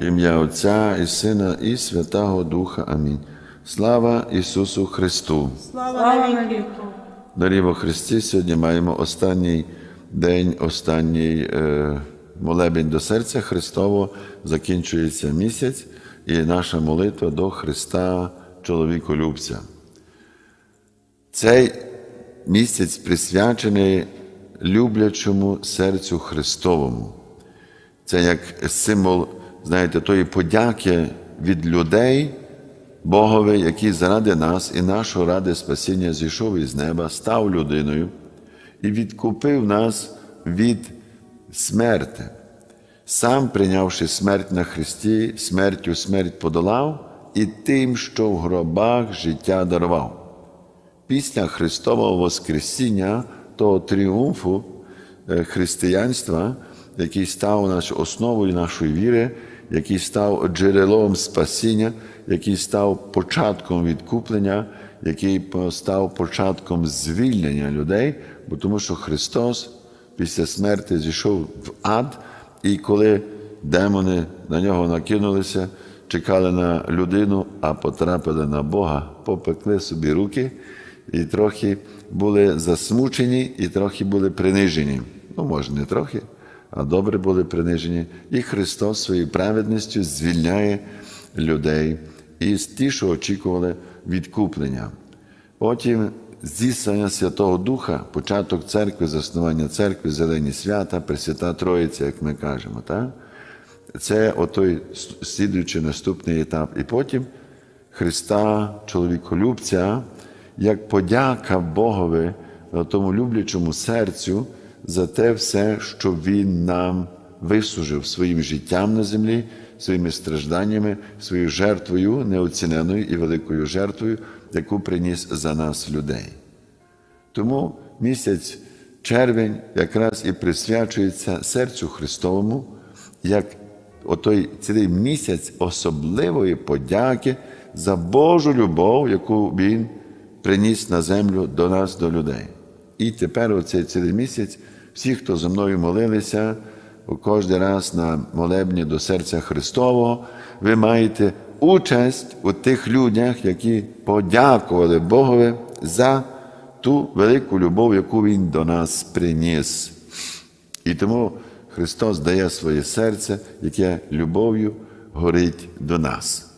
Ім'я Отця і Сина, і Святого Духа. Амінь. Слава Ісусу Христу! Слава навіки. Дорогі во Христі, сьогодні маємо останній день, останній е, молебень до серця Христового. Закінчується місяць, і наша молитва до Христа, чоловіколюбця. Цей місяць присвячений люблячому серцю Христовому. Це як символ, знаєте, тої подяки від людей Богові, який заради нас і нашого ради спасіння зійшов із неба, став людиною і відкупив нас від смерти. Сам прийнявши смерть на Христі, смертю смерть подолав і тим, що в гробах життя дарував. Після Христового Воскресіння, того тріумфу е, християнства, який став основою нашої віри, який став джерелом спасіння, який став початком відкуплення, який став початком звільнення людей, бо тому що Христос після смерті зійшов в ад, і коли демони на нього накинулися, чекали на людину, а потрапили на Бога, попекли собі руки і трохи були засмучені, і трохи були принижені. Ну, може, не трохи, а добре були принижені. І Христос своєю праведністю звільняє людей і ті, що очікували відкуплення. Потім здійснення Святого Духа, початок церкви, заснування церкви, зелені свята, Пресвята Троїця, як ми кажемо. Так? Це отой слідуючий наступний етап. І потім Христа, чоловіколюбця, як подяка Богові, тому люблячому серцю за те все, що Він нам вислужив своїм життям на землі, своїми стражданнями, своєю жертвою, неоціненою і великою жертвою, яку приніс за нас людей. Тому місяць червень якраз і присвячується серцю Христовому, як отой цілий місяць особливої подяки за Божу любов, яку Він приніс на землю до нас, до людей. І тепер оцей цілий місяць, всі, хто за мною молилися, кожен раз на молебні до серця Христового, ви маєте участь у тих людях, які подякували Богові за ту велику любов, яку Він до нас приніс. І тому Христос дає своє серце, яке любов'ю горить до нас.